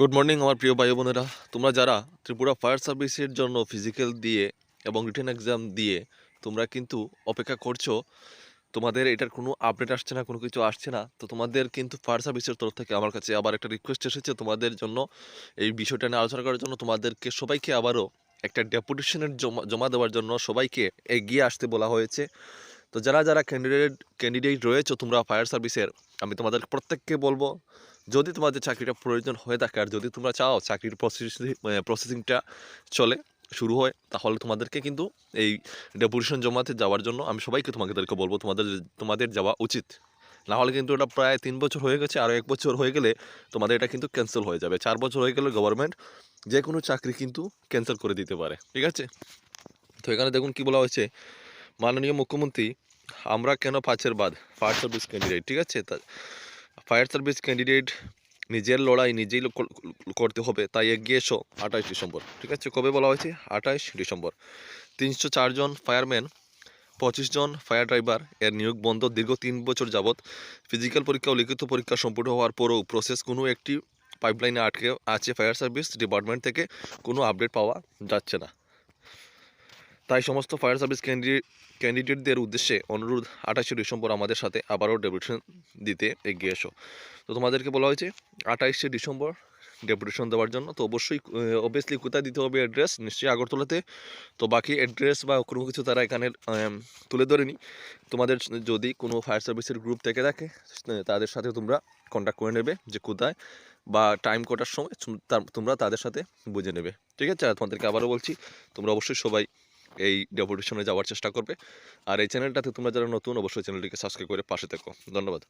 Good morning আমার প্রিয় ভাই বোনেরা। তোমরা যারা ত্রিপুরা ফায়ার সার্ভিসের জন্য ফিজিক্যাল দিয়ে এবং রিটেন এক্সাম দিয়ে তোমরা কিন্তু অপেক্ষা করছ, তোমাদের এটার কোনো আপডেট আসছে না, কোনো কিছু আসছে না, তো তোমাদের কিন্তু ফায়ার সার্ভিসের তরফ থেকে আমার কাছে আবার একটা রিকোয়েস্ট এসেছে তোমাদের জন্য। এই বিষয়টা নিয়ে আলোচনা করার জন্য তোমাদেরকে সবাইকে আবারও একটা ডেপুটেশনের জমা জমা দেওয়ার জন্য সবাইকে এগিয়ে আসতে বলা হয়েছে। তো যারা যারা ক্যান্ডিডেট ক্যান্ডিডেট রয়েছে তোমরা ফায়ার সার্ভিসের আমি তোমাদের প্রত্যেককে বলব যদি তোমাদের চাকরিটা প্রয়োজন হয়ে থাকে আর যদি তোমরা চাও চাকরির প্রসেসিং প্রসেসিংটা চলে, শুরু হয়, তাহলে তোমাদেরকে কিন্তু এই ডেপুটেশন জমাতে যাওয়ার জন্য আমি সবাইকে তোমাদেরকে বলব, তোমাদের তোমাদের যাওয়া উচিত। না হলে কিন্তু এটা প্রায় তিন বছর হয়ে গেছে আরও এক বছর হয়ে গেলে তোমাদের এটা কিন্তু ক্যান্সেল হয়ে যাবে। চার বছর হয়ে গেলে গভর্নমেন্ট যে কোনো চাকরি কিন্তু ক্যান্সেল করে দিতে পারে, ঠিক আছে? তো এখানে দেখুন কি বলা হয়েছে, মাননীয় মুখ্যমন্ত্রী, আমরা কেন পাঁচের বাদ? ফায়ার সার্ভিস ক্যান্ডিডেট ঠিক আছে? তা ফায়ার সার্ভিস ক্যান্ডিডেট নিজের লড়াই নিজেই করতে হবে, তাই এগিয়ে এসো আঠাশ ডিসেম্বর। ঠিক আছে, কবে বলা হয়েছে? আঠাশ ডিসেম্বর। তিনশো চারজন ফায়ারম্যান, পঁচিশ জন ফায়ার ড্রাইভার, এর নিয়োগ বন্ধ দীর্ঘ তিন বছর যাবৎ। ফিজিক্যাল পরীক্ষা ও লিখিত পরীক্ষা সম্পূর্ণ হওয়ার পরও প্রসেস কোনো একটি পাইপলাইনে আটকে আছে। ফায়ার সার্ভিস ডিপার্টমেন্ট থেকে কোনো আপডেট পাওয়া যাচ্ছে না। তাই সমস্ত ফায়ার সার্ভিস ক্যান্ডিডেট ক্যান্ডিডেটদের উদ্দেশ্যে অনুরোধ, আঠাশে ডিসেম্বর আমাদের সাথে আবারও ডেপুটেশন দিতে এগিয়ে এসো। তো তোমাদেরকে বলা হয়েছে আঠাইশে ডিসেম্বর ডেপুটেশন দেওয়ার জন্য। তো অবশ্যই অবভিয়াসলি কোথায় দিতে হবে অ্যাড্রেস নিশ্চয়ই আগরতলাতে। তো বাকি অ্যাড্রেস বা কোনো কিছু তারা এখানে তুলে ধরেনি। তোমাদের যদি কোনো ফায়ার সার্ভিসের গ্রুপ থেকে থাকে, তাদের সাথে তোমরা কন্ট্যাক্ট করে নেবে যে কোথায় বা টাইম কটার সময় তোমরা তাদের সাথে বুঝে নেবে। ঠিক আছে? তোমাদেরকে আবারও বলছি, তোমরা অবশ্যই সবাই এই ডেপুটেশনে যাওয়ার চেষ্টা করবে। আর এই চ্যানেলটাতে তোমরা যারা নতুন, অবশ্যই চ্যানেলটিকে সাবস্ক্রাইব করে পাশে থেকো। ধন্যবাদ।